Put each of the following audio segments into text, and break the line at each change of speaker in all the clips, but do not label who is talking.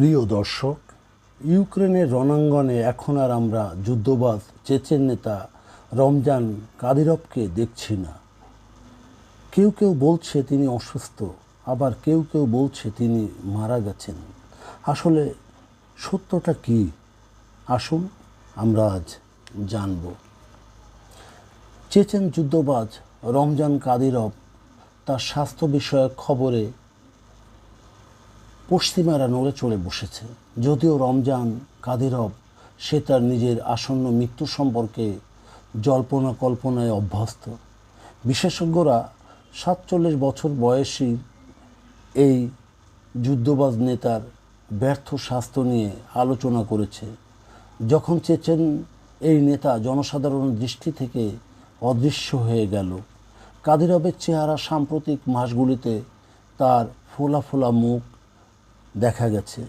প্রিয় দর্শক, ইউক্রেনের রণাঙ্গনে এখন আর আমরা যুদ্ধবাজ চেচেন নেতা রমজান কাদিরভকে দেখছি না। কেউ কেউ বলছে তিনি অসুস্থ, আবার কেউ কেউ বলছে তিনি মারা গেছেন। আসলে সত্যটা কি? আসুন আমরা আজ জানব। চেচেন যুদ্ধবাজ রমজান কাদিরভ তার স্বাস্থ্য বিষয়ক খবরে পশ্চিমারা নড়ে চড়ে বসেছে। যদিও রমজান কাদিরব সে তার নিজের আসন্ন মৃত্যু সম্পর্কে জল্পনা কল্পনায় অভ্যস্ত। বিশেষজ্ঞরা সাতচল্লিশ বছর বয়সী এই যুদ্ধবাজ নেতার ব্যর্থ স্বাস্থ্য নিয়ে আলোচনা করেছে। যখন চেচেন এই নেতা জনসাধারণের দৃষ্টি থেকে অদৃশ্য হয়ে গেল কাদিরবের চেহারা সাম্প্রতিক মাসগুলিতে তার ফোলা ফোলা মুখ দেখা গেছে।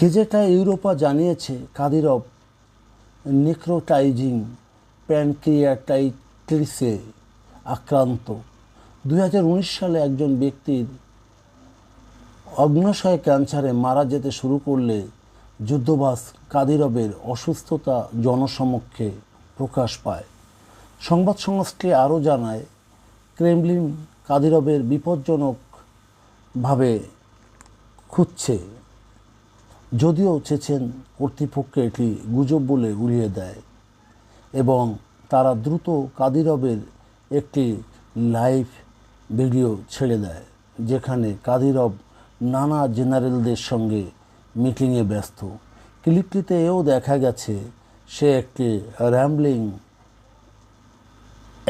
গেজেটা ইউরোপা জানিয়েছে, কাদিরভ নেক্রোটাইজিং প্যানক্রিয়াটাইটিসে আক্রান্ত। দু হাজার উনিশ সালে একজন ব্যক্তির অগ্নাশয় ক্যান্সারে মারা যেতে শুরু করলে যুদ্ধবাস কাদিরবের অসুস্থতা জনসমক্ষে প্রকাশ পায়। সংবাদ সংস্থা আরও জানায়, ক্রেমলিন কাদিরবের বিপজ্জনকভাবে খুঁজছে। যদিও চেচেন কর্তৃপক্ষ এটি গুজব বলে উড়িয়ে দেয় এবং তারা দ্রুত কাদিরবের একটি লাইভ ভিডিও ছেড়ে দেয়, যেখানে কাদিরব নানা জেনারেলদের সঙ্গে মিটিংয়ে ব্যস্ত। ক্লিপটিতে এও দেখা গেছে, সে একটি র্যাম্বলিং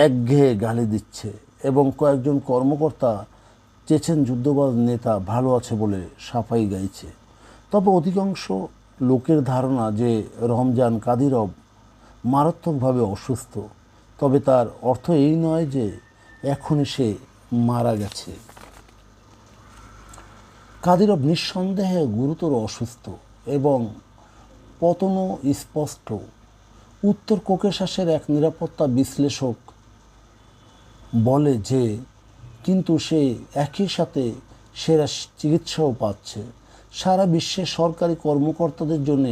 একঘেয়ে গালি দিচ্ছে এবং কয়েকজন কর্মকর্তা চেচেন যুদ্ধবাজ নেতা ভালো আছে বলে সাফাই গাইছে। তবে অধিকাংশ লোকের ধারণা যে রমজান কাদিরব মারাত্মকভাবে অসুস্থ, তবে তার অর্থ এই নয় যে এখনই সে মারা গেছে। কাদিরব নিঃসন্দেহে গুরুতর অসুস্থ এবং পতনও স্পষ্ট। উত্তর কোকেশাসের এক নিরাপত্তা বিশ্লেষক বলে যে কিন্তু সে একই সাথে সেরা চিকিৎসাও পাচ্ছে। সারা বিশ্বে সরকারি কর্মকর্তাদের জন্য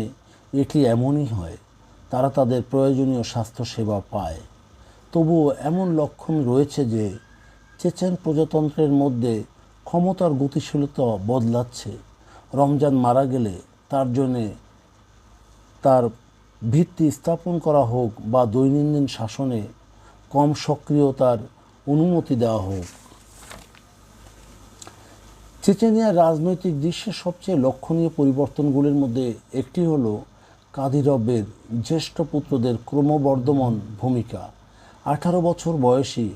এটি এমনই হয়, তারা তাদের প্রয়োজনীয় স্বাস্থ্যসেবা পায়। তবুও এমন লক্ষণ রয়েছে যে চেচেন প্রজাতন্ত্রের মধ্যে ক্ষমতার গতিশীলতা বদলাচ্ছে। রমজান মারা গেলে তার জন্যে তার ভিত্তি স্থাপন করা হোক বা দৈনন্দিন শাসনে কম সক্রিয়তার অনুমতি দেওয়া হোক। চেচেনিয়ার রাজনৈতিক দৃশ্যের সবচেয়ে লক্ষণীয় পরিবর্তনগুলির মধ্যে একটি হল কাদিরবের জ্যেষ্ঠ পুত্রদের ক্রমবর্ধমান ভূমিকা। আঠারো বছর বয়সী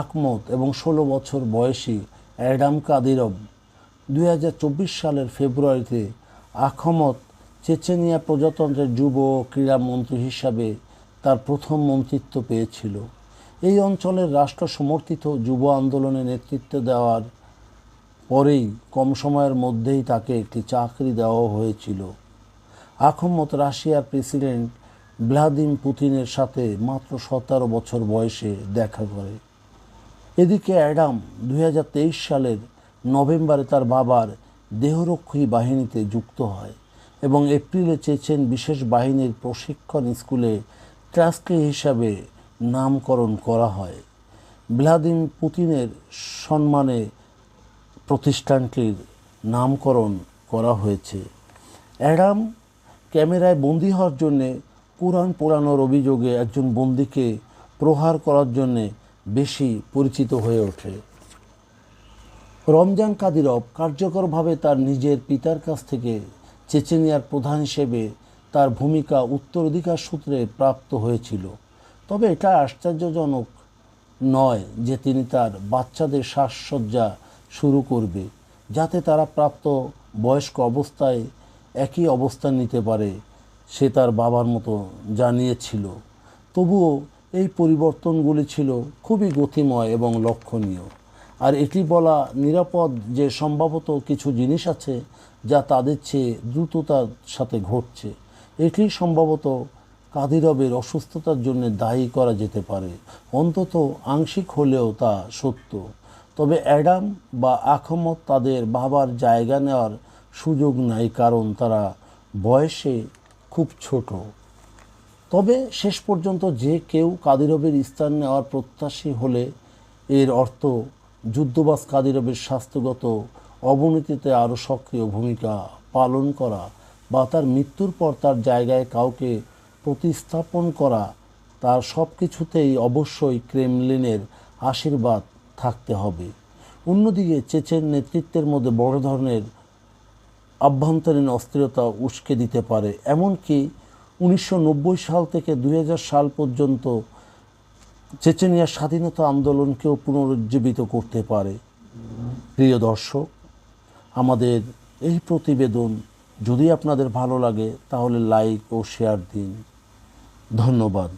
আকমত এবং ষোলো বছর বয়সী অ্যাডাম কাদিরব দু হাজার চব্বিশ সালের ফেব্রুয়ারিতে আখমত চেচেনিয়া প্রজাতন্ত্রের যুব ক্রীড়া মন্ত্রী হিসাবে তার প্রথম মন্ত্রিত্ব পেয়েছিল। এই অঞ্চলের রাষ্ট্র সমর্থিত যুব আন্দোলনে নেতৃত্ব দেওয়ার পরেই কম সময়ের মধ্যেই তাকে একটি চাকরি দেওয়া হয়েছিল। আখমত রাশিয়ার প্রেসিডেন্ট ভ্লাদিম পুতিনের সাথে মাত্র সতেরো বছর বয়সে দেখা করে। এদিকে অ্যাডাম দু হাজার তেইশ সালের নভেম্বরে তার বাবার দেহরক্ষী বাহিনীতে যুক্ত হয় এবং এপ্রিলে চেচেন বিশেষ বাহিনীর প্রশিক্ষণ স্কুলে ট্রাস্টি হিসাবে নামকরণ করা হয়। ভ্লাদিম পুতিনের সম্মানে প্রতিষ্ঠানটির নামকরণ করা হয়েছে। অ্যাডাম ক্যামেরায় বন্দী হওয়ার জন্যে কোরআন পোড়ানোর অভিযোগে একজন বন্দীকে প্রহার করার জন্যে বেশি পরিচিত হয়ে ওঠে। রমজান কাদিরব কার্যকরভাবে তার নিজের পিতার কাছ থেকে চেচেনিয়ার প্রধান হিসেবে তার ভূমিকা উত্তরাধিকার সূত্রে প্রাপ্ত হয়েছিল। তবে এটা আশ্চর্যজনক নয় যে তিনি তার বাচ্চাদের সাজসজ্জা শুরু করবে, যাতে তারা প্রাপ্ত বয়স্ক অবস্থায় একই অবস্থান নিতে পারে, সে তার বাবার মতো জানিয়েছিল। তবুও এই পরিবর্তনগুলি ছিল খুবই গতিময় এবং লক্ষণীয়। আর এটি বলা নিরাপদ যে সম্ভবত কিছু জিনিস আছে যা তাদের চেয়ে দ্রুততার সাথে ঘটছে। এটি সম্ভবত কাদিরবের অসুস্থতার জন্য দায়ী করা যেতে পারে। অন্তত আংশিক হলেও তা সত্য। তবে অ্যাডাম বা আখমত তাদের বাবার জায়গা নেওয়ার সুযোগ নাই, কারণ তারা বয়সে খুব ছোট। তবে শেষ পর্যন্ত যে কেউ কাদিরবের স্থান নেওয়ার প্রত্যাশী হলে এর অর্থ যুদ্ধবাস কাদিরবের স্বাস্থ্যগত অবনতিতে আরও সক্রিয় ভূমিকা পালন করা বা তার মৃত্যুর পর তার জায়গায় কাউকে প্রতিস্থাপন করা, তার সব কিছুতেই অবশ্যই ক্রেমলিনের আশীর্বাদ থাকতে হবে। অন্যদিকে চেচেন নেতৃত্বের মধ্যে বড় ধরনের আভ্যন্তরীণ অস্থিরতা উস্কে দিতে পারে। এমনকি উনিশশো নব্বই সাল থেকে দু হাজার সাল পর্যন্ত চেচেনিয়ার স্বাধীনতা আন্দোলনকেও পুনরুজ্জীবিত করতে পারে। প্রিয় দর্শক, আমাদের এই প্রতিবেদন যদি আপনাদের ভালো লাগে, তাহলে লাইক ও শেয়ার দিন। ধন্যবাদ।